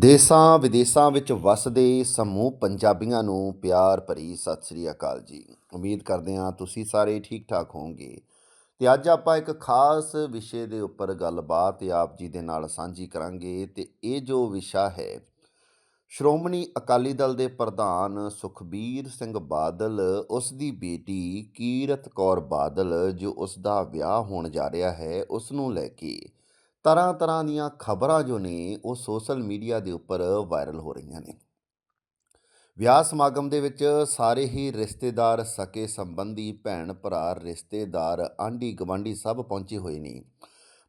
ਦੇਸਾਂ ਵਿਦੇਸਾਂ ਵਿੱਚ ਵਸਦੇ ਸਮੂਹ ਪੰਜਾਬੀਆਂ ਨੂੰ ਪਿਆਰ ਭਰੀ ਸਤਿ ਸ੍ਰੀ ਅਕਾਲ ਜੀ। ਉਮੀਦ ਕਰਦੇ ਹਾਂ ਤੁਸੀਂ ਸਾਰੇ ਠੀਕ ਠਾਕ ਹੋਵੋਗੇ। ਤੇ ਅੱਜ ਆਪਾਂ ਇੱਕ ਖਾਸ ਵਿਸ਼ੇ ਦੇ ਉੱਪਰ ਗੱਲਬਾਤ ਆਪ ਜੀ ਦੇ ਨਾਲ ਸਾਂਝੀ ਕਰਾਂਗੇ ਤੇ ਇਹ ਜੋ ਵਿਸ਼ਾ ਹੈ, ਸ਼੍ਰੋਮਣੀ ਅਕਾਲੀ ਦਲ ਦੇ ਪ੍ਰਧਾਨ ਸੁਖਬੀਰ ਸਿੰਘ ਬਾਦਲ, ਉਸ ਦੀ ਬੇਟੀ ਕੀਰਤ ਕੌਰ ਬਾਦਲ ਜੋ ਉਸ ਦਾ ਵਿਆਹ ਹੋਣ ਜਾ ਰਿਹਾ ਹੈ, ਉਸ ਨੂੰ ਲੈ ਕੇ ਤਰ੍ਹਾਂ ਤਰ੍ਹਾਂ ਦੀਆਂ ਖਬਰਾਂ ਜੋ ਨੇ, ਉਹ ਸੋਸ਼ਲ ਮੀਡੀਆ ਦੇ ਉੱਪਰ ਵਾਇਰਲ ਹੋ ਰਹੀਆਂ ਨੇ। ਵਿਆਹ ਸਮਾਗਮ ਦੇ ਵਿੱਚ ਸਾਰੇ ਹੀ ਰਿਸ਼ਤੇਦਾਰ, ਸਕੇ ਸੰਬੰਧੀ ਭੈਣ ਭਰਾ ਰਿਸ਼ਤੇਦਾਰ ਆਂਢੀ ਗਵਾਂਢੀ ਸਭ ਪਹੁੰਚੇ ਹੋਏ ਨੇ।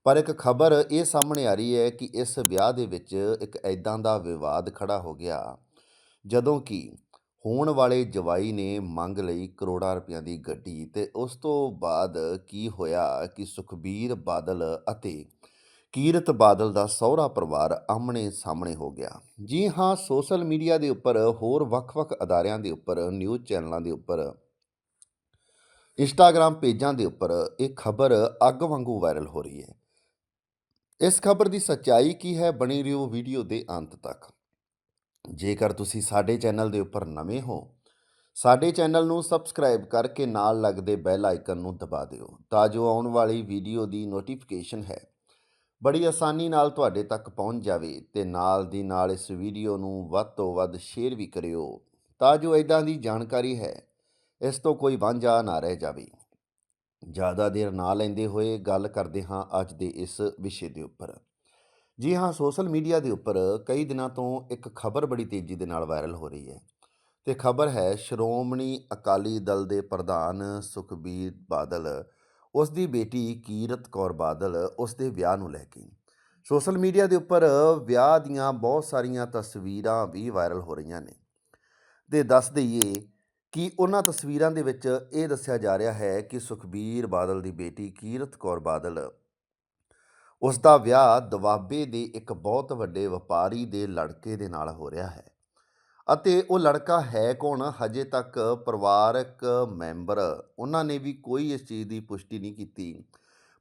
ਪਰ ਇੱਕ ਖਬਰ ਇਹ ਸਾਹਮਣੇ ਆ ਰਹੀ ਹੈ ਕਿ ਇਸ ਵਿਆਹ ਦੇ ਵਿੱਚ ਇੱਕ ਐਦਾਂ ਦਾ ਵਿਵਾਦ ਖੜਾ ਹੋ ਗਿਆ, ਜਦੋਂ ਕਿ ਹੋਣ ਵਾਲੇ ਜਵਾਈ ਨੇ ਮੰਗ ਲਈ ਕਰੋੜਾਂ ਰੁਪਈਆਂ ਦੀ ਗੱਡੀ ਤੇ ਉਸ ਤੋਂ ਬਾਅਦ ਕੀ ਹੋਇਆ ਕਿ ਸੁਖਬੀਰ ਬਾਦਲ ਅਤੇ ਕੀਰਤ ਬਾਦਲ ਦਾ ਸਹੁਰਾ ਪਰਿਵਾਰ ਆਮਣੇ ਸਾਹਮਣੇ ਹੋ ਗਿਆ। ਜੀ ਹਾਂ, ਸੋਸ਼ਲ ਮੀਡੀਆ ਦੇ ਉੱਪਰ, ਹੋਰ ਵੱਖ-ਵੱਖ ਅਦਾਰਿਆਂ ਦੇ ਉੱਪਰ, ਨਿਊਜ਼ ਚੈਨਲਾਂ ਦੇ ਉੱਪਰ ਇੰਸਟਾਗ੍ਰam ਪੇਜਾਂ ਦੇ ਉੱਪਰ ਇਹ ਖਬਰ ਅੱਗ ਵਾਂਗੂ ਵਾਇਰਲ ਹੋ ਰਹੀ ਹੈ। ਇਸ ਖਬਰ ਦੀ ਸੱਚਾਈ ਕੀ ਹੈ? ਬਣੀ ਰਹੋ ਵੀਡੀਓ ਦੇ ਅੰਤ ਤੱਕ। ਜੇਕਰ ਤੁਸੀਂ ਸਾਡੇ ਚੈਨਲ ਦੇ ਉੱਪਰ ਨਵੇਂ ਹੋ, ਸਾਡੇ ਚੈਨਲ ਨੂੰ ਸਬਸਕ੍ਰਾਈਬ ਕਰਕੇ ਨਾਲ ਲੱਗਦੇ ਬੈਲ ਆਈਕਨ ਨੂੰ ਦਬਾ ਦਿਓ, ਤਾਂ ਜੋ ਆਉਣ ਵਾਲੀ ਵੀਡੀਓ ਦੀ ਨੋਟੀਫਿਕੇਸ਼ਨ ਹੈ। ਬੜੀ ਆਸਾਨੀ ਨਾਲ ਤੁਹਾਡੇ ਤੱਕ ਪਹੁੰਚ ਜਾਵੇ ਤੇ ਨਾਲ ਦੀ ਨਾਲ ਇਸ ਵੀਡੀਓ ਨੂੰ ਵੱਧ ਤੋਂ ਵੱਧ ਸ਼ੇਅਰ ਵੀ ਕਰਿਓ, ਤਾਂ ਜੋ ਇਦਾਂ ਦੀ ਜਾਣਕਾਰੀ ਹੈ, ਇਸ ਤੋਂ ਕੋਈ ਵਾਂਝਾ ਨਾ ਰਹਿ ਜਾਵੇ। ਜ਼ਿਆਦਾ ਦੇਰ ਨਾ ਲੈਂਦੇ ਹੋਏ ਗੱਲ ਕਰਦੇ ਹਾਂ ਅੱਜ ਦੇ ਇਸ ਵਿਸ਼ੇ ਦੇ ਉੱਪਰ। ਜੀ ਹਾਂ, ਸੋਸ਼ਲ ਮੀਡੀਆ ਦੇ ਉੱਪਰ ਕਈ ਦਿਨਾਂ ਤੋਂ ਇੱਕ ਖਬਰ ਬੜੀ ਤੇਜ਼ੀ ਦੇ ਨਾਲ ਵਾਇਰਲ ਹੋ ਰਹੀ ਹੈ। ਤੇ ਖਬਰ ਹੈ, ਸ਼੍ਰੋਮਣੀ ਅਕਾਲੀ ਦਲ ਦੇ ਪ੍ਰਧਾਨ ਸੁਖਬੀਰ ਬਾਦਲ ਉਸ ਦੀ ਬੇਟੀ ਕੀਰਤ ਕੌਰ ਬਾਦਲ ਉਸ ਦੇ ਵਿਆਹ ਨੂੰ ਲੈ ਕੇ ਸੋਸ਼ਲ ਮੀਡੀਆ ਦੇ ਉੱਪਰ ਵਿਆਹ ਦੀਆਂ ਬਹੁਤ ਸਾਰੀਆਂ ਤਸਵੀਰਾਂ ਵੀ ਵਾਇਰਲ ਹੋ ਰਹੀਆਂ ਨੇ। ਤੇ ਦੱਸ ਦਈਏ ਕਿ ਉਹਨਾਂ ਤਸਵੀਰਾਂ ਦੇ ਵਿੱਚ ਇਹ ਦੱਸਿਆ ਜਾ ਰਿਹਾ ਹੈ ਕਿ ਸੁਖਬੀਰ ਬਾਦਲ ਦੀ ਬੇਟੀ ਕੀਰਤ ਕੌਰ ਬਾਦਲ ਉਸ ਦਾ ਵਿਆਹ ਦਵਾਬੇ ਦੇ ਇੱਕ ਬਹੁਤ ਵੱਡੇ ਵਪਾਰੀ ਦੇ ਲੜਕੇ ਦੇ ਨਾਲ ਹੋ ਰਿਹਾ ਹੈ। ਅਤੇ ਉਹ ਲੜਕਾ ਹੈ ਕੌਣ? ਹਜੇ ਤੱਕ ਪਰਿਵਾਰਕ ਮੈਂਬਰ ਉਹਨਾਂ ਨੇ ਵੀ ਕੋਈ ਇਸ ਚੀਜ਼ ਦੀ ਪੁਸ਼ਟੀ ਨਹੀਂ ਕੀਤੀ।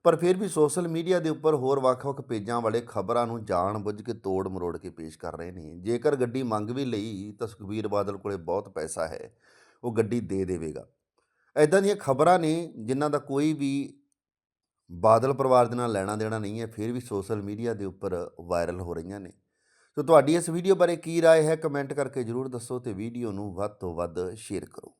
ਪਰ ਫਿਰ ਵੀ ਸੋਸ਼ਲ ਮੀਡੀਆ ਦੇ ਉੱਪਰ ਹੋਰ ਵੱਖ-ਵੱਖ ਪੇਜਾਂ ਵਾਲੇ ਖਬਰਾਂ ਨੂੰ ਜਾਣ ਬੁੱਝ ਕੇ ਤੋੜ ਮਰੋੜ ਕੇ ਪੇਸ਼ ਕਰ ਰਹੇ ਨੇ। ਜੇਕਰ ਗੱਡੀ ਮੰਗ ਵੀ ਲਈ, ਤਾਂ ਸੁਖਬੀਰ ਬਾਦਲ ਕੋਲੇ ਬਹੁਤ ਪੈਸਾ ਹੈ। ਉਹ ਗੱਡੀ ਦੇ ਦੇਵੇਗਾ। ਐਦਾਂ ਦੀਆਂ ਖਬਰਾਂ ਨੇ ਜਿਨ੍ਹਾਂ ਦਾ ਕੋਈ ਵੀ ਬਾਦਲ ਪਰਿਵਾਰ ਦੇ ਨਾਲ ਲੈਣਾ ਦੇਣਾ ਨਹੀਂ ਹੈ, ਫਿਰ ਵੀ ਸੋਸ਼ਲ ਮੀਡੀਆ ਦੇ ਉੱਪਰ ਵਾਇਰਲ ਹੋ ਰਹੀਆਂ ਨੇ। ਸੋ ਤੁਹਾਡੀ ਇਸ ਵੀਡੀਓ ਬਾਰੇ ਕੀ رائے ਹੈ ਕਮੈਂਟ ਕਰਕੇ ਜਰੂਰ ਦੱਸੋ ਤੇ ਵੀਡੀਓ ਨੂੰ ਵੱਧ ਤੋਂ ਵੱਧ ਸ਼ੇਅਰ ਕਰੋ